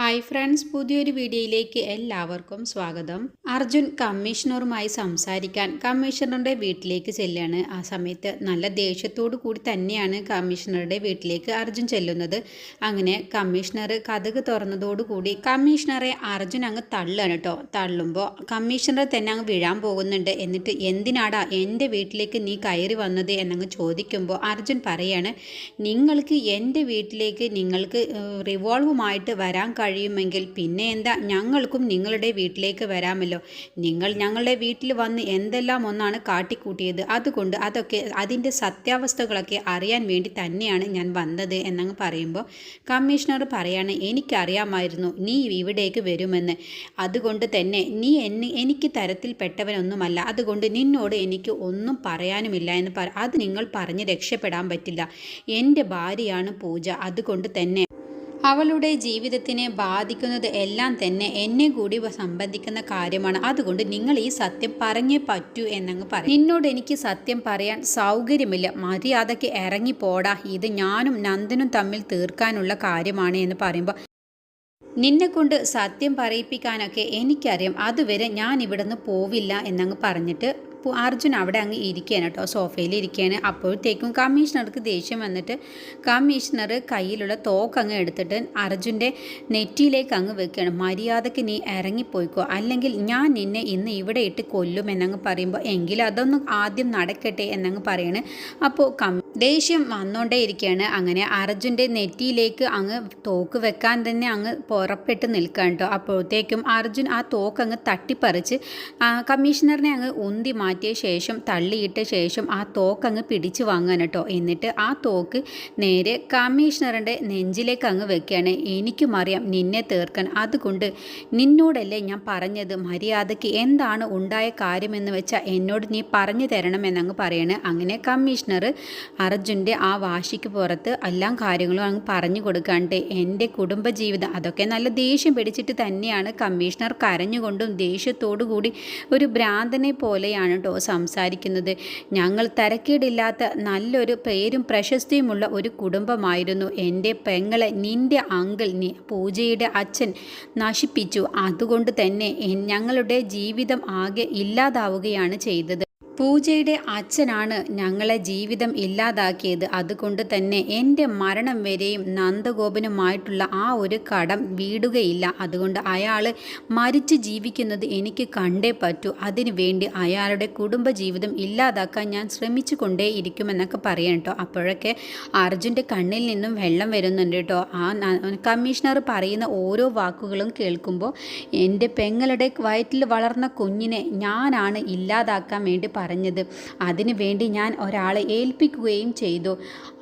Hi friends പുതിയൊരു വീഡിയോയിലേക്ക് എല്ലാവർക്കും സ്വാഗതം. അർജുൻ കമ്മീഷണറുമായി സംസാരിക്കാൻ കമ്മീഷണറുടെ വീട്ടിലേക്ക് ചെല്ലുകയാണ് ആ സമയത്ത് നല്ല ദേഷ്യത്തോടു കൂടി തന്നെയാണ് കമ്മീഷണറുടെ വീട്ടിലേക്ക് അർജുൻ ചെല്ലുന്നത്. അങ്ങനെ കമ്മീഷണർ കഥക് തുറന്നതോടുകൂടി കമ്മീഷണറെ അർജുൻ അങ്ങ് തള്ളുകയാണ് കേട്ടോ. തള്ളുമ്പോൾ കമ്മീഷണർ തന്നെ അങ്ങ് വീഴാൻ പോകുന്നുണ്ട്. എന്നിട്ട് എന്തിനാടാ എന്റെ വീട്ടിലേക്ക് നീ കയറി വന്നത് എന്നങ്ങ് ചോദിക്കുമ്പോൾ അർജുൻ പറയാണ് നിങ്ങൾക്ക് എന്റെ വീട്ടിലേക്ക് നിങ്ങൾക്ക് റിവോൾവുമായിട്ട് വരാൻ കഴിയുമെങ്കിൽ പിന്നെ എന്താ? ഞങ്ങൾക്കും നിങ്ങളുടെ വീട്ടിലേക്ക് വരാമല്ലോ. നിങ്ങൾ ഞങ്ങളുടെ വീട്ടിൽ വന്ന് എന്തെല്ലാം ഒന്നാണ് കാട്ടിക്കൂട്ടിയത്? അതുകൊണ്ട് അതൊക്കെ അതിന്റെ സത്യാവസ്ഥകളൊക്കെ അറിയാൻ വേണ്ടി തന്നെയാണ് ഞാൻ വന്നത് എന്നങ്ങ് പറയുമ്പോൾ കമ്മീഷണർ പറയാണ് എനിക്കറിയാമായിരുന്നു നീ ഇവിടേക്ക് വരുമെന്ന്. അതുകൊണ്ട് തന്നെ നീ എന്നെ എനിക്ക് തരത്തിൽപ്പെട്ടവനൊന്നുമല്ല. അതുകൊണ്ട് നിന്നോട് എനിക്ക് ഒന്നും പറയാനുമില്ല എന്ന് പറ. അത് നിങ്ങൾ പറഞ്ഞ് രക്ഷപ്പെടാൻ പറ്റില്ല. എന്റെ ഭാര്യയാണ് പൂജ. അതുകൊണ്ട് തന്നെ അവളുടെ ജീവിതത്തിനെ ബാധിക്കുന്നത് എല്ലാം തന്നെ എന്നെ കൂടി സംബന്ധിക്കുന്ന കാര്യമാണ്. അതുകൊണ്ട് നിങ്ങൾ ഈ സത്യം പറഞ്ഞേ പറ്റൂ എന്നങ്ങ് പറയും നിന്നോട് എനിക്ക് സത്യം പറയാൻ സൗകര്യമില്ല. മര്യാദയ്ക്ക് ഇറങ്ങിപ്പോടാ. ഇത് ഞാനും നന്ദനും തമ്മിൽ തീർക്കാനുള്ള കാര്യമാണ് എന്ന് പറയുമ്പോൾ നിന്നെക്കൊണ്ട് സത്യം പറയിപ്പിക്കാനൊക്കെ എനിക്കറിയാം. അതുവരെ ഞാൻ ഇവിടുന്ന് പോവില്ല എന്നങ്ങ് പറഞ്ഞിട്ട് അർജുൻ അവിടെ അങ്ങ് ഇരിക്കുകയാണ് കേട്ടോ സോഫയിൽ ഇരിക്കുകയാണ്. അപ്പോഴത്തേക്കും കമ്മീഷണർക്ക് ദേഷ്യം വന്നിട്ട് കമ്മീഷണർ കയ്യിലുള്ള തോക്ക് അങ്ങ് എടുത്തിട്ട് അർജുന്റെ നെറ്റിയിലേക്ക് അങ്ങ് വെക്കുകയാണ്. മര്യാദയ്ക്ക് നീ ഇറങ്ങിപ്പോയിക്കോ അല്ലെങ്കിൽ ഞാൻ നിന്നെ ഇന്ന് ഇവിടെ ഇട്ട് കൊല്ലും എന്നങ്ങ് പറയുമ്പോൾ എങ്കിൽ അതൊന്നും ആദ്യം നടക്കട്ടെ എന്നങ്ങ് പറയണ്. അപ്പോൾ കം ദേഷ്യം വന്നുകൊണ്ടേ ഇരിക്കുകയാണ് അങ്ങനെ അർജുന്റെ നെറ്റിയിലേക്ക് അങ്ങ് തോക്ക് വെക്കാൻ തന്നെ അങ്ങ് പുറപ്പെട്ട് നിൽക്കാൻ കേട്ടോ. അപ്പോഴത്തേക്കും അർജുൻ ആ തോക്ക് അങ്ങ് തട്ടിപ്പറിച്ച് കമ്മീഷണറിനെ അങ്ങ് ഉന്തി മാറ്റിയ ശേഷം തള്ളിയിട്ട ശേഷം ആ തോക്ക് അങ്ങ് പിടിച്ചു വാങ്ങാൻ കേട്ടോ. എന്നിട്ട് ആ തോക്ക് നേരെ കമ്മീഷണറിന്റെ നെഞ്ചിലേക്ക് അങ്ങ് വെക്കുകയാണ്. എനിക്കും അറിയാം നിന്നെ തീർക്കാൻ. അതുകൊണ്ട് നിന്നോടല്ലേ ഞാൻ പറഞ്ഞത്? മര്യാദയ്ക്ക് എന്താണ് ഉണ്ടായ കാര്യമെന്ന് വെച്ചാൽ എന്നോട് നീ പറഞ്ഞു തരണമെന്നങ്ങ് പറയണേ. അങ്ങനെ കമ്മീഷണർ അർജുന്റെ ആ വാശിക്ക് പുറത്ത് എല്ലാ കാര്യങ്ങളും അങ്ങ് പറഞ്ഞു കൊടുക്കാണ്ട് എന്റെ കുടുംബജീവിതം. അതൊക്കെ നല്ല ദേഷ്യം പിടിച്ചിട്ട് തന്നെയാണ് കമ്മീഷണർ കരഞ്ഞുകൊണ്ടും ദേഷ്യത്തോടു കൂടി ഒരു ഭ്രാന്തനെ പോലെയാണ് കേട്ടോ സംസാരിക്കുന്നത്. ഞങ്ങൾ തരക്കേടില്ലാത്ത നല്ലൊരു പേരും പ്രശസ്തിയുമുള്ള ഒരു കുടുംബമായിരുന്നു. എന്റെ പെങ്ങളെ നിന്റെ അങ്കിൾ പൂജയുടെ അച്ഛൻ നശിപ്പിച്ചു. അതുകൊണ്ട് തന്നെ ഞങ്ങളുടെ ജീവിതം ആകെ ഇല്ലാതാവുകയാണ് ചെയ്തത്. പൂജയുടെ അച്ഛനാണ് ഞങ്ങളെ ജീവിതം ഇല്ലാതാക്കിയത്. അതുകൊണ്ട് തന്നെ എന്റെ മരണം വരെയും നന്ദഗോപനുമായിട്ടുള്ള ആ ഒരു കടം വീടുകയില്ല. അതുകൊണ്ട് അയാൾ മരിച്ചു ജീവിക്കുന്നത് എനിക്ക് കണ്ടേ പറ്റൂ. അതിനു വേണ്ടി അയാളുടെ കുടുംബജീവിതം ഇല്ലാതാക്കാൻ ഞാൻ ശ്രമിച്ചു കൊണ്ടേയിരിക്കുമെന്നൊക്കെ പറയാം കേട്ടോ. അപ്പോഴൊക്കെ അർജുന്റെ കണ്ണിൽ നിന്നും വെള്ളം വരുന്നുണ്ട് കേട്ടോ. ആ കമ്മീഷണർ പറയുന്ന ഓരോ വാക്കുകളും കേൾക്കുമ്പോൾ എന്റെ പെങ്ങളുടെ വയറ്റിൽ വളർന്ന കുഞ്ഞിനെ ഞാനാണ് ഇല്ലാതാക്കാൻ വേണ്ടി പറഞ്ഞത്. അതിനു വേണ്ടി ഞാൻ ഒരാളെ ഏൽപ്പിക്കുകയും ചെയ്തു.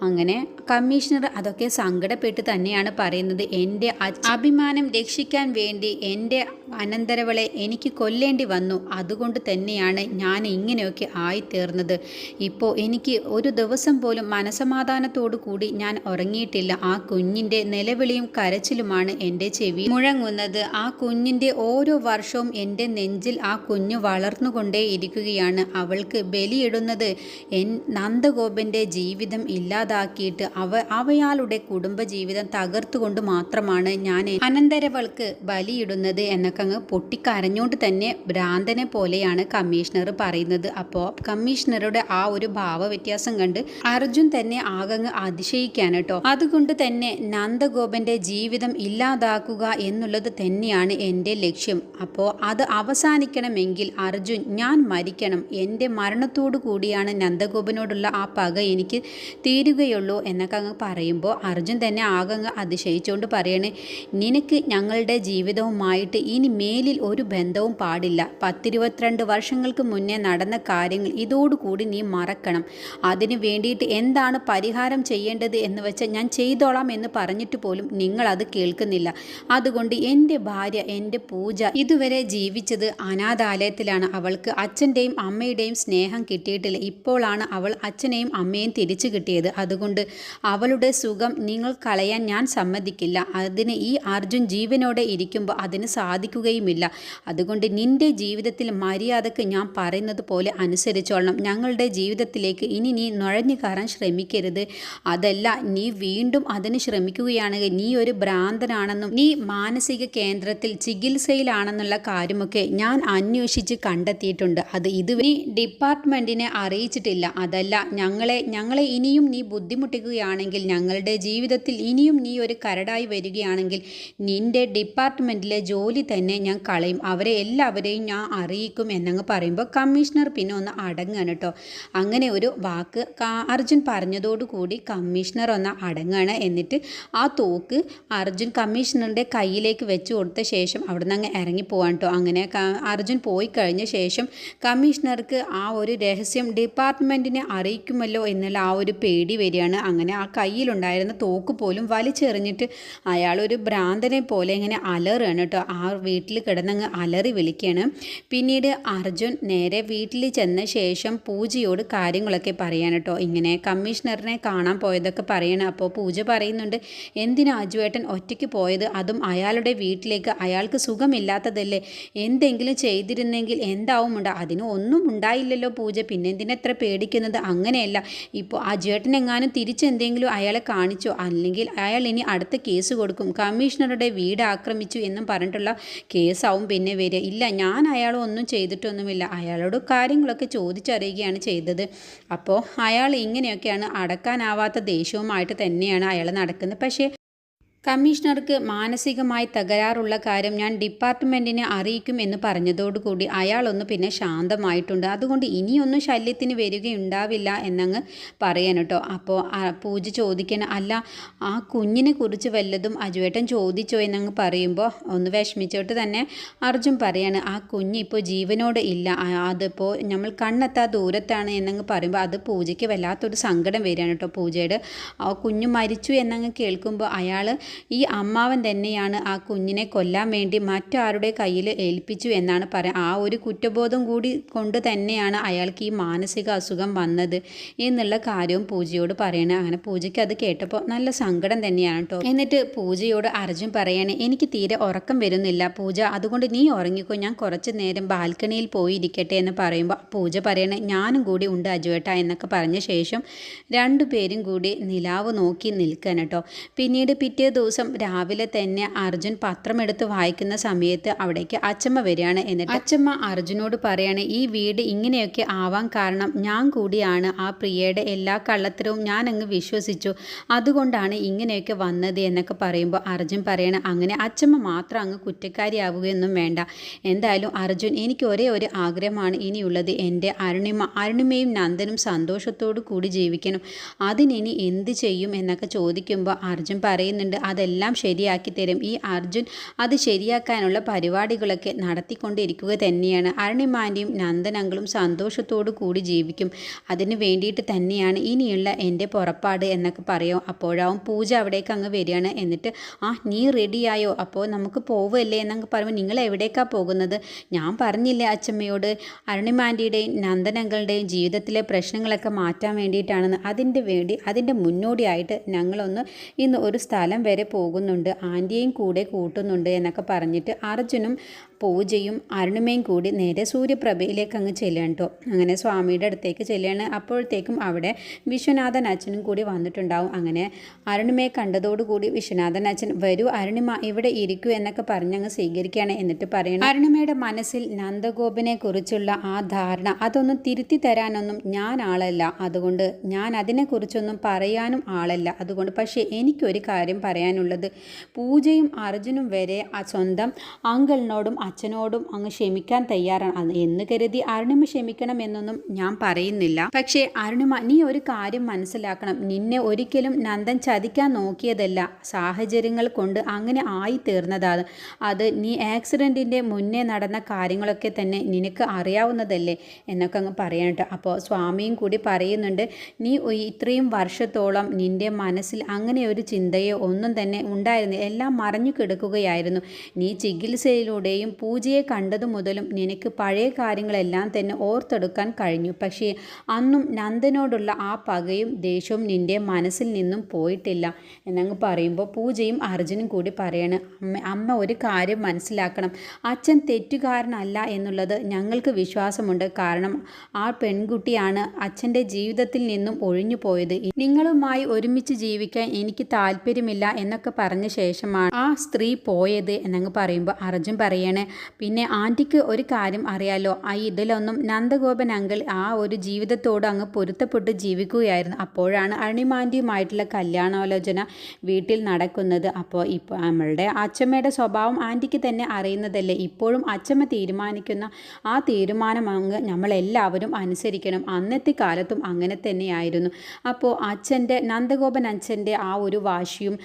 അങ്ങനെ കമ്മീഷണർ അതൊക്കെ സങ്കടപ്പെട്ട് തന്നെയാണ് പറയുന്നത്. എന്റെ അഭിമാനം രക്ഷിക്കാൻ വേണ്ടി എന്റെ അനന്തരവളെ എനിക്ക് കൊല്ലേണ്ടി വന്നു. അതുകൊണ്ട് തന്നെയാണ് ഞാൻ ഇങ്ങനെയൊക്കെ ആയിത്തീർന്നത്. ഇപ്പോൾ എനിക്ക് ഒരു ദിവസം പോലും മനസമാധാനത്തോടു കൂടി ഞാൻ ഉറങ്ങിയിട്ടില്ല. ആ കുഞ്ഞിന്റെ നിലവിളിയും കരച്ചിലുമാണ് എന്റെ ചെവി മുഴങ്ങുന്നത്. ആ കുഞ്ഞിന്റെ ഓരോ വർഷവും എന്റെ നെഞ്ചിൽ ആ കുഞ്ഞ് വളർന്നുകൊണ്ടേ ഇരിക്കുകയാണ് അവൾക്ക് ബലിയിടുന്നത്. എൻ നന്ദഗോപന്റെ ജീവിതം ഇല്ലാതാക്കിയിട്ട് അവ അവയാളുടെ കുടുംബജീവിതം തകർത്തുകൊണ്ട് മാത്രമാണ് ഞാൻ അനന്തരവൾക്ക് ബലിയിടുന്നത് എന്നൊക്കെ അങ്ങ് പൊട്ടിക്കരഞ്ഞുകൊണ്ട് തന്നെ ഭ്രാന്തനെ പോലെയാണ് കമ്മീഷണർ പറയുന്നത്. അപ്പോൾ കമ്മീഷണറുടെ ആ ഒരു ഭാവവ്യത്യാസം കണ്ട് അർജുൻ തന്നെ ആകങ്ങ് അതിശയിക്കാൻ കേട്ടോ. അതുകൊണ്ട് തന്നെ നന്ദഗോപന്റെ ജീവിതം ഇല്ലാതാക്കുക എന്നുള്ളത് തന്നെയാണ് എന്റെ ലക്ഷ്യം. അപ്പോൾ അത് അവസാനിക്കണമെങ്കിൽ അർജുൻ ഞാൻ മരിക്കണം. എന്റെ മരണത്തോടു കൂടിയാണ് നന്ദഗോപനോടുള്ള ആ പക എനിക്ക് തീരുകയുള്ളൂ എന്നൊക്കെ അങ്ങ് പറയുമ്പോൾ അർജുൻ തന്നെ ആകെ അങ്ങ് അതിശയിച്ചുകൊണ്ട് പറയണേ നിനക്ക് ഞങ്ങളുടെ ജീവിതവുമായിട്ട് ഇനി മേലിൽ ഒരു ബന്ധവും പാടില്ല. പത്തിരുപത്തിരണ്ട് വർഷങ്ങൾക്ക് മുന്നേ നടന്ന കാര്യങ്ങൾ ഇതോടുകൂടി നീ മറക്കണം. അതിനു വേണ്ടിയിട്ട് എന്താണ് പരിഹാരം ചെയ്യേണ്ടത് എന്ന് വെച്ചാൽ ഞാൻ ചെയ്തോളാം എന്ന് പറഞ്ഞിട്ട് പോലും നിങ്ങളത് കേൾക്കുന്നില്ല. അതുകൊണ്ട് എന്റെ ഭാര്യ എന്റെ പൂജ ഇതുവരെ ജീവിച്ചത് അനാഥാലയത്തിലാണ്. അവൾക്ക് അച്ഛന്റെയും അമ്മയുടെയും അച്ഛന്റെയും സ്നേഹം കിട്ടിയിട്ടില്ല. ഇപ്പോഴാണ് അവൾ അച്ഛനെയും അമ്മയും തിരിച്ചു കിട്ടിയത്. അതുകൊണ്ട് അവളുടെ സുഖം നിങ്ങൾ കളയാൻ ഞാൻ സമ്മതിക്കില്ല. അതിന് ഈ അർജുൻ ജീവനോടെ ഇരിക്കുമ്പോൾ അതിന് സാധിക്കുകയുമില്ല. അതുകൊണ്ട് നിന്റെ ജീവിതത്തിൽ മര്യാദയ്ക്ക് ഞാൻ പറയുന്നത് പോലെ അനുസരിച്ചോളണം. ഞങ്ങളുടെ ജീവിതത്തിലേക്ക് ഇനി നീ നുഴഞ്ഞു കയറാൻ ശ്രമിക്കരുത്. അതല്ല നീ വീണ്ടും അതിന് ശ്രമിക്കുകയാണെങ്കിൽ നീ ഒരു ഭ്രാന്തനാണെന്നും നീ മാനസിക കേന്ദ്രത്തിൽ ചികിത്സയിലാണെന്നുള്ള കാര്യമൊക്കെ ഞാൻ അന്വേഷിച്ച് കണ്ടെത്തിയിട്ടുണ്ട്. അത് ഇത് ഡിപ്പാർട്ട്മെന്റിനെ അറിയിച്ചിട്ടില്ല. അതല്ല ഞങ്ങളെ ഞങ്ങളെ ഇനിയും നീ ബുദ്ധിമുട്ടിക്കുകയാണെങ്കിൽ ഞങ്ങളുടെ ജീവിതത്തിൽ ഇനിയും നീ ഒരു കരടായി വരികയാണെങ്കിൽ നിന്റെ ഡിപ്പാർട്ട്മെന്റിലെ ജോലി തന്നെ ഞാൻ കളയും. അവരെ എല്ലാവരെയും ഞാൻ അറിയിക്കും എന്നങ്ങ് പറയുമ്പോൾ കമ്മീഷണർ പിന്നെ ഒന്ന് അടങ്ങാണ് കേട്ടോ അങ്ങനെ ഒരു വാക്ക് അർജുൻ പറഞ്ഞതോടുകൂടി കമ്മീഷണർ ഒന്ന് അടങ്ങാണ് എന്നിട്ട് ആ തോക്ക് അർജുൻ കമ്മീഷണറിന്റെ കയ്യിലേക്ക് വെച്ച് കൊടുത്ത ശേഷം അവിടെ നിന്ന് അങ്ങ് പോകാൻ കേട്ടോ അങ്ങനെ അർജുൻ പോയി കഴിഞ്ഞ ശേഷം കമ്മീഷണർക്ക് ആ ഒരു രഹസ്യം ഡിപ്പാർട്ട്മെന്റിനെ അറിയിക്കുമല്ലോ എന്നുള്ള ആ ഒരു പേടി വരികയാണ്. അങ്ങനെ ആ കയ്യിലുണ്ടായിരുന്ന തോക്ക് പോലും വലിച്ചെറിഞ്ഞിട്ട് അയാൾ ഒരു ഭ്രാന്തനെ പോലെ ഇങ്ങനെ അലറുകയാണ് കേട്ടോ. ആ വീട്ടിൽ കിടന്നങ്ങ് അലറി വിളിക്കുകയാണ്. പിന്നീട് അർജുൻ നേരെ വീട്ടിൽ ചെന്ന ശേഷം പൂജയോട് കാര്യങ്ങളൊക്കെ പറയാൻ കേട്ടോ. ഇങ്ങനെ കമ്മീഷണറിനെ കാണാൻ പോയതൊക്കെ പറയണം. അപ്പോൾ പൂജ പറയുന്നുണ്ട് എന്തിനാ അജുവേട്ടൻ ഒറ്റയ്ക്ക് പോയത്? അതും അയാളുടെ വീട്ടിലേക്ക്. അയാൾക്ക് സുഖമില്ലാത്തതല്ലേ? എന്തെങ്കിലും ചെയ്തിരുന്നെങ്കിൽ എന്താവും ഉണ്ട് അതിന് ഒന്നും ഉണ്ടായില്ലല്ലോ പൂജ. പിന്നെ എന്തിനെത്ര പേടിക്കുന്നത്? അങ്ങനെയല്ല. ഇപ്പോൾ ആ ചേട്ടനെങ്ങാനും തിരിച്ചെന്തെങ്കിലും അയാളെ കാണിച്ചോ? അല്ലെങ്കിൽ അയാൾ ഇനി അടുത്ത കേസ് കൊടുക്കും. കമ്മീഷണറുടെ വീട് ആക്രമിച്ചു എന്നും പറഞ്ഞിട്ടുള്ള കേസാവും പിന്നെ വരിക. ഇല്ല ഞാൻ അയാളൊന്നും ചെയ്തിട്ടൊന്നുമില്ല. അയാളോട് കാര്യങ്ങളൊക്കെ ചോദിച്ചറിയുകയാണ് ചെയ്തത്. അപ്പോൾ അയാൾ ഇങ്ങനെയൊക്കെയാണ് അടക്കാനാവാത്ത ദേഷ്യവുമായിട്ട് തന്നെയാണ് അയാൾ നടക്കുന്നത്. പക്ഷേ കമ്മീഷണർക്ക് മാനസികമായി തകരാറുള്ള കാര്യം ഞാൻ ഡിപ്പാർട്ട്മെന്റിനെ അറിയിക്കും എന്ന് പറഞ്ഞതോടുകൂടി അയാളൊന്ന് പിന്നെ ശാന്തമായിട്ടുണ്ട്. അതുകൊണ്ട് ഇനിയൊന്നും ശല്യത്തിന് വരികയുണ്ടാവില്ല എന്നങ്ങ് പറയാൻ കേട്ടോ. അപ്പോൾ പൂജ ചോദിക്കണം അല്ല ആ കുഞ്ഞിനെ കുറിച്ച് വല്ലതും അജുവേട്ടൻ ചോദിച്ചോ? എന്നങ്ങ് പറയുമ്പോൾ ഒന്ന് വിഷമിച്ചോട്ട് തന്നെ അർജുൻ പറയാണ് ആ കുഞ്ഞ് ഇപ്പോൾ ജീവനോട് ഇല്ല. അതിപ്പോൾ നമ്മൾ കണ്ണെത്താ ദൂരത്താണ് എന്നങ്ങ് പറയുമ്പോൾ അത് പൂജയ്ക്ക് വല്ലാത്തൊരു സങ്കടം വരികയാണ് കേട്ടോ പൂജയുടെ. ആ കുഞ്ഞ് മരിച്ചു എന്നങ്ങ് കേൾക്കുമ്പോൾ അയാൾ ഈ അമ്മാവൻ തന്നെയാണ് ആ കുഞ്ഞിനെ കൊല്ലാൻ വേണ്ടി മറ്റാരുടെ കയ്യിൽ ഏൽപ്പിച്ചു എന്നാണ് പറയുക ആ ഒരു കുറ്റബോധം കൂടി കൊണ്ട് തന്നെയാണ് അയാൾക്ക് ഈ മാനസിക അസുഖം വന്നത് എന്നുള്ള കാര്യവും പൂജയോട് പറയണേ. അങ്ങനെ പൂജയ്ക്ക് അത് കേട്ടപ്പോൾ നല്ല സങ്കടം തന്നെയാണ് കേട്ടോ എന്നിട്ട് പൂജയോട് അർജുൻ പറയണേ എനിക്ക് തീരെ ഉറക്കം വരുന്നില്ല. പൂജ അതുകൊണ്ട് നീ ഉറങ്ങിക്കോ. ഞാൻ കുറച്ച് നേരം ബാൽക്കണിയിൽ പോയിരിക്കട്ടെ എന്ന് പറയുമ്പോൾ പൂജ പറയണേ ഞാനും കൂടി ഉണ്ട് അജുവേട്ട എന്നൊക്കെ പറഞ്ഞ ശേഷം രണ്ടുപേരും കൂടി നിലാവ് നോക്കി നിൽക്കാൻ കേട്ടോ പിന്നീട് പിറ്റേ ദിവസം രാവിലെ തന്നെ അർജുൻ പത്രമെടുത്ത് വായിക്കുന്ന സമയത്ത് അവിടേക്ക് അച്ചമ്മ വരികയാണ്. എന്നിട്ട് അച്ചമ്മ അർജുനോട് പറയാണ് ഈ വീട് ഇങ്ങനെയൊക്കെ ആവാൻ കാരണം ഞാൻ കൂടിയാണ്. ആ പ്രിയയുടെ എല്ലാ കള്ളത്തരവും ഞാൻ അങ്ങ് വിശ്വസിച്ചു. അതുകൊണ്ടാണ് ഇങ്ങനെയൊക്കെ വന്നത് എന്നൊക്കെ പറയുമ്പോൾ അർജുൻ പറയണ അങ്ങനെ അച്ചമ്മ മാത്രം അങ്ങ് കുറ്റക്കാരിയാവുകയൊന്നും വേണ്ട. എന്തായാലും അർജുൻ എനിക്ക് ഒരേ ഒരു ആഗ്രഹമാണ് ഇനിയുള്ളത്. എന്റെ അരുണിമ അരുണിമയും നന്ദനും സന്തോഷത്തോടു കൂടി ജീവിക്കണം. അതിനി എന്ത് ചെയ്യും? എന്നൊക്കെ ചോദിക്കുമ്പോൾ അർജുൻ പറയുന്നുണ്ട് അതെല്ലാം ശരിയാക്കി തരും. ഈ അർജുൻ അത് ശരിയാക്കാനുള്ള പരിപാടികളൊക്കെ നടത്തിക്കൊണ്ടിരിക്കുക തന്നെയാണ്. അരുണിമാന്റെയും നന്ദനങ്ങളും സന്തോഷത്തോടു കൂടി ജീവിക്കും. അതിന് വേണ്ടിയിട്ട് തന്നെയാണ് ഇനിയുള്ള എന്റെ പുറപ്പാട് എന്നൊക്കെ പറയും. അപ്പോഴാവും പൂജ അവിടേക്ക് അങ്ങ് വരികയാണ്. എന്നിട്ട് ആ നീ റെഡിയായോ അപ്പോൾ നമുക്ക് പോവല്ലേ എന്നൊക്കെ പറയുമ്പോൾ നിങ്ങൾ എവിടേക്കാണ് പോകുന്നത്? ഞാൻ പറഞ്ഞില്ലേ അച്ഛമ്മയോട് അരുണിമാന്റെയും നന്ദനങ്ങളുടെയും ജീവിതത്തിലെ പ്രശ്നങ്ങളൊക്കെ മാറ്റാൻ വേണ്ടിയിട്ടാണെന്ന്. അതിന്റെ വേണ്ടി അതിന്റെ മുന്നോടിയായിട്ട് ഞങ്ങളൊന്ന് ഇന്ന് ഒരു സ്ഥലം വരെ പോകുന്നുണ്ട്. ആന്റിയെയും കൂടെ കൂട്ടുന്നുണ്ട് എന്നൊക്കെ പറഞ്ഞിട്ട് അർജുനും പൂജയും അരുണിമയും കൂടി നേരെ സൂര്യപ്രഭയിലേക്ക് അങ്ങ് ചെല്ലുകയാണ് കേട്ടോ അങ്ങനെ സ്വാമിയുടെ അടുത്തേക്ക് ചെല്ലുകയാണ് അപ്പോഴത്തേക്കും അവിടെ വിശ്വനാഥൻ അച്ഛനും കൂടി വന്നിട്ടുണ്ടാവും. അങ്ങനെ അരുണിമയെ കണ്ടതോടുകൂടി വിശ്വനാഥൻ അച്ഛൻ വരൂ അരുണിമ ഇവിടെ ഇരിക്കൂ എന്നൊക്കെ പറഞ്ഞ് അങ്ങ് സ്വീകരിക്കുകയാണ് എന്നിട്ട് പറയണം അരുണിമയുടെ മനസ്സിൽ നന്ദഗോപിനെ കുറിച്ചുള്ള ആ ധാരണ അതൊന്നും തിരുത്തി തരാനൊന്നും ഞാൻ ആളല്ല. അതുകൊണ്ട് ഞാൻ അതിനെക്കുറിച്ചൊന്നും പറയാനും ആളല്ല. അതുകൊണ്ട് പക്ഷേ എനിക്കൊരു കാര്യം പറയാനുള്ളത്. പൂജയും അർജുനും വരെ ആ സ്വന്തം അങ്കിളിനോടും അച്ഛനോടും അങ്ങ് ക്ഷമിക്കാൻ തയ്യാറാണ്. എന്ന് കരുതി അരുണിമ ക്ഷമിക്കണം എന്നൊന്നും ഞാൻ പറയുന്നില്ല. പക്ഷേ അരുണിമ നീ ഒരു കാര്യം മനസ്സിലാക്കണം. നിന്നെ ഒരിക്കലും നന്ദൻ ചതിക്കാൻ നോക്കിയതല്ല. സാഹചര്യങ്ങൾ കൊണ്ട് അങ്ങനെ ആയി തീർന്നതാണ് അത് നീ ആക്സിഡന്റിന്റെ മുന്നേ നടന്ന കാര്യങ്ങളൊക്കെ തന്നെ നിനക്ക് അറിയാവുന്നതല്ലേ എന്നൊക്കെ അങ്ങ് പറയാനുണ്ട് അപ്പോൾ സ്വാമിയും കൂടി പറയുന്നുണ്ട് നീ ഇത്രയും വർഷത്തോളം നിന്റെ മനസ്സിൽ അങ്ങനെ ഒരു ചിന്തയോ ഒന്നും തന്നെ ഉണ്ടായിരുന്നു. എല്ലാം മറഞ്ഞു കിടക്കുകയായിരുന്നു. നീ ചികിത്സയിലൂടെയും പൂജയെ കണ്ടതു മുതലും നിനക്ക് പഴയ കാര്യങ്ങളെല്ലാം തന്നെ ഓർത്തെടുക്കാൻ കഴിഞ്ഞു. പക്ഷേ അന്നും നന്ദനോടുള്ള ആ പകയും ദേഷ്യവും നിന്റെ മനസ്സിൽ നിന്നും പോയിട്ടില്ല. എന്നങ്ങ് പറയുമ്പോൾ പൂജയും അർജുനും കൂടി പറയാണ് അമ്മ അമ്മ ഒരു കാര്യം മനസ്സിലാക്കണം. അച്ഛൻ തെറ്റുകാരനല്ല എന്നുള്ളത് ഞങ്ങൾക്ക് വിശ്വാസമുണ്ട്. കാരണം ആ പെൺകുട്ടിയാണ് അച്ഛന്റെ ജീവിതത്തിൽ നിന്നും ഒഴിഞ്ഞു പോയത് നിങ്ങളുമായി ഒരുമിച്ച് ജീവിക്കാൻ എനിക്ക് താല്പര്യമില്ല എന്നൊക്കെ പറഞ്ഞ ശേഷമാണ് ആ സ്ത്രീ പോയത് എന്നങ്ങ് പറയുമ്പോൾ അർജുൻ പറയണേ പിന്നെ ആന്റിക്ക് ഒരു കാര്യം അറിയാലോ ആ ഇതിലൊന്നും നന്ദഗോപൻ അങ്കിൾ ആ ഒരു ജീവിതത്തോട് അങ്ങ് പൊരുത്തപ്പെട്ട് ജീവിക്കുകയായിരുന്നു. അപ്പോഴാണ് അണിമാന്റിയുമായിട്ടുള്ള കല്യാണാലോചന വീട്ടിൽ നടക്കുന്നത്. അപ്പോൾ ഇപ്പോൾ നമ്മളുടെ അച്ഛമ്മയുടെ സ്വഭാവം ആന്റിക്ക് തന്നെ അറിയുന്നതല്ലേ. ഇപ്പോഴും അച്ഛമ്മ തീരുമാനിക്കുന്ന ആ തീരുമാനം അങ്ങ് നമ്മളെല്ലാവരും അനുസരിക്കണം. അന്നത്തെ കാലത്തും അങ്ങനെ തന്നെയായിരുന്നു. അപ്പോൾ അച്ഛന്റെ നന്ദഗോപൻ അച്ഛന്റെ ആ ഒരു വാശിയും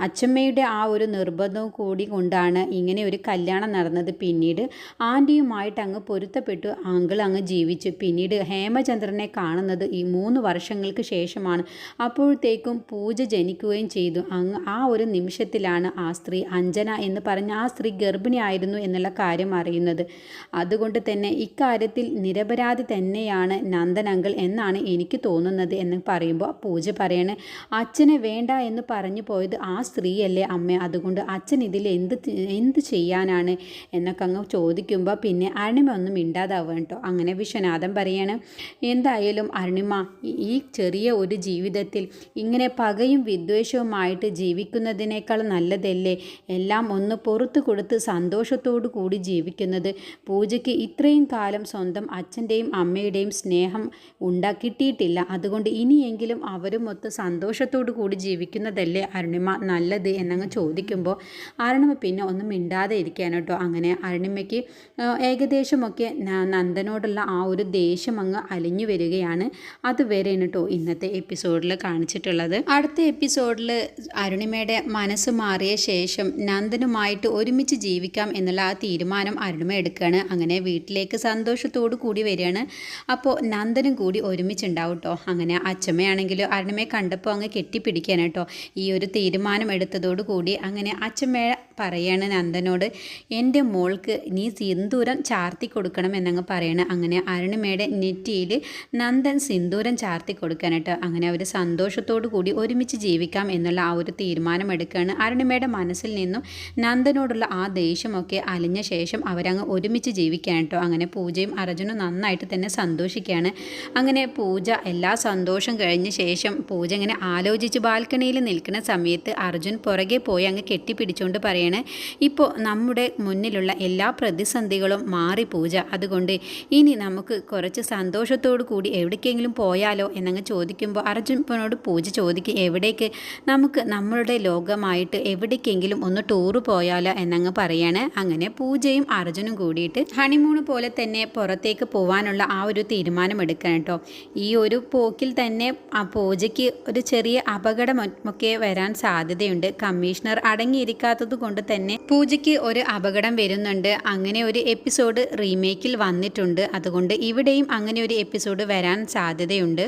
അച്ഛമ്മയുടെ ആ ഒരു നിർബന്ധവും കൂടി കൊണ്ടാണ് ഇങ്ങനെ ഒരു കല്യാണം നടന്നത് പിന്നീട്. ആന്റിയുമായിട്ട് അങ്ങ് പൊരുത്തപ്പെട്ടു. അങ്കിൾ അങ്ങ് ജീവിച്ചു. പിന്നീട് ഹേമചന്ദ്രനെ കാണുന്നത് ഈ മൂന്ന് വർഷങ്ങൾക്ക് ശേഷമാണ്. അപ്പോഴത്തേക്കും പൂജ ജനിക്കുകയും ചെയ്തു. അങ്ങ് ആ ഒരു നിമിഷത്തിലാണ് ആ സ്ത്രീ അഞ്ജന എന്ന് പറഞ്ഞ ആ സ്ത്രീ ഗർഭിണിയായിരുന്നു എന്നുള്ള കാര്യം അറിയുന്നത്. അതുകൊണ്ട് തന്നെ ഇക്കാര്യത്തിൽ നിരപരാധി തന്നെയാണ് നന്ദൻ അങ്കിൾ എന്നാണ് എനിക്ക് തോന്നുന്നത് എന്ന് പറയുമ്പോൾ പൂജ പറയണേ അച്ഛനെ വേണ്ട എന്ന് പറഞ്ഞു പോയത് ആ സ്ത്രീയല്ലേ അമ്മ? അതുകൊണ്ട് അച്ഛൻ ഇതിൽ എന്ത് എന്ത് ചെയ്യാനാണ്? എന്നൊക്കെ അങ്ങ് ചോദിക്കുമ്പോൾ പിന്നെ അരുണിമ ഒന്നും മിണ്ടാതാവുക കേട്ടോ. അങ്ങനെ വിശ്വനാഥൻ പറയാണ് എന്തായാലും അരുണിമ ഈ- ഈ ചെറിയ ഒരു ജീവിതത്തിൽ ഇങ്ങനെ പകയും വിദ്വേഷവുമായിട്ട് ജീവിക്കുന്നതിനേക്കാൾ നല്ലതല്ലേ? എല്ലാം ഒന്ന് പുറത്തു കൊടുത്ത് സന്തോഷത്തോടു കൂടി ജീവിക്കുന്നത്. പൂജയ്ക്ക് ഇത്രയും കാലം സ്വന്തം അച്ഛന്റെയും അമ്മയുടെയും സ്നേഹം ഉണ്ടാക്കിയിട്ടില്ല. അതുകൊണ്ട് ഇനിയെങ്കിലും അവരും ഒത്ത് സന്തോഷത്തോടു കൂടി ജീവിക്കുന്നതല്ലേ അരുണിമ നല്ലത് എന്നങ്ങ് ചോദിക്കുമ്പോൾ അരുണിമ പിന്നെ ഒന്നും മിണ്ടാതെ ഇരിക്കാൻ കേട്ടോ. അങ്ങനെ അരുണിമയ്ക്ക് ഏകദേശമൊക്കെ നന്ദനോടുള്ള ആ ഒരു ദേഷ്യം അങ്ങ് അലിഞ്ഞു വരികയാണ്. അതുവരെയാണ് കേട്ടോ ഇന്നത്തെ എപ്പിസോഡിൽ കാണിച്ചിട്ടുള്ളത്. അടുത്ത എപ്പിസോഡിൽ അരുണിമയുടെ മനസ്സ് മാറിയ ശേഷം നന്ദനുമായിട്ട് ഒരുമിച്ച് ജീവിക്കാം എന്നുള്ള ആ തീരുമാനം അരുണിമ എടുക്കുകയാണ്. അങ്ങനെ വീട്ടിലേക്ക് സന്തോഷത്തോടു കൂടി വരികയാണ്. അപ്പോൾ നന്ദനും കൂടി ഒരുമിച്ചുണ്ടാവും കേട്ടോ. അങ്ങനെ അച്ഛമ്മയാണെങ്കിലും അരുണിമയെ കണ്ടപ്പോൾ അങ്ങ് കെട്ടിപ്പിടിക്കാൻ കേട്ടോ. ഈ ഒരു തീരുമാനം തീരുമാനമെടുത്തതോടുകൂടി കൂടി അങ്ങനെ അച്ഛമ്മ പറയാണ് നന്ദനോട് എന്റെ മോൾക്ക് നീ സിന്ദൂരം ചാർത്തി കൊടുക്കണം എന്നങ്ങ് പറയണം. അങ്ങനെ അരുണിമയുടെ നെറ്റിയിൽ നന്ദൻ സിന്ദൂരം ചാർത്തി കൊടുക്കാനായിട്ട് അങ്ങനെ അവർ സന്തോഷത്തോടു കൂടി ഒരുമിച്ച് ജീവിക്കാം എന്നുള്ള ആ ഒരു തീരുമാനം എടുക്കുകയാണ് അരുണിമയുടെ മനസ്സിൽ നിന്നും നന്ദനോടുള്ള ആ ദേഷ്യമൊക്കെ അലിഞ്ഞ ശേഷം അവരങ്ങ് ഒരുമിച്ച് ജീവിക്കാൻ കേട്ടോ. അങ്ങനെ പൂജയും അർജുനും നന്നായിട്ട് തന്നെ സന്തോഷിക്കുകയാണ്. അങ്ങനെ പൂജ എല്ലാ സന്തോഷം കഴിഞ്ഞ ശേഷം പൂജ ഇങ്ങനെ ആലോചിച്ച് ബാൽക്കണിയിൽ നിൽക്കുന്ന സമയത്ത് അർജുൻ പുറകെ പോയി അങ്ങ് കെട്ടിപ്പിടിച്ചുകൊണ്ട് പറയണേ ഇപ്പോൾ നമ്മുടെ മുന്നിലുള്ള എല്ലാ പ്രതിസന്ധികളും മാറി പൂജ. അതുകൊണ്ട് ഇനി നമുക്ക് കുറച്ച് സന്തോഷത്തോടു കൂടി എവിടേക്കെങ്കിലും പോയാലോ? എന്നങ്ങ് ചോദിക്കുമ്പോൾ അർജുനോട് പൂജ ചോദിക്കും എവിടേക്ക്? നമുക്ക് നമ്മളുടെ ലോകമായിട്ട് എവിടേക്കെങ്കിലും ഒന്ന് ടൂറ് പോയാലോ? എന്നങ്ങ് പറയാണ്. അങ്ങനെ പൂജയും അർജുനും കൂടിയിട്ട് ഹണിമൂൺ പോലെ തന്നെ പുറത്തേക്ക് പോകാനുള്ള ആ ഒരു തീരുമാനം എടുക്കണം കേട്ടോ. ഈ ഒരു പോക്കിൽ തന്നെ ആ പൂജയ്ക്ക് ഒരു ചെറിയ അപകടം ഒക്കെ വരാൻ സാധ്യതയുണ്ട്. കമ്മീഷണർ അടങ്ങിയിരിക്കാത്തത് കൊണ്ട് തന്നെ പൂജയ്ക്ക് ഒരു അപകടം വരുന്നുണ്ട്. അങ്ങനെ ഒരു എപ്പിസോഡ് റീമേക്കിൽ വന്നിട്ടുണ്ട്. അതുകൊണ്ട് ഇവിടെയും അങ്ങനെ ഒരു എപ്പിസോഡ് വരാൻ സാധ്യതയുണ്ട്.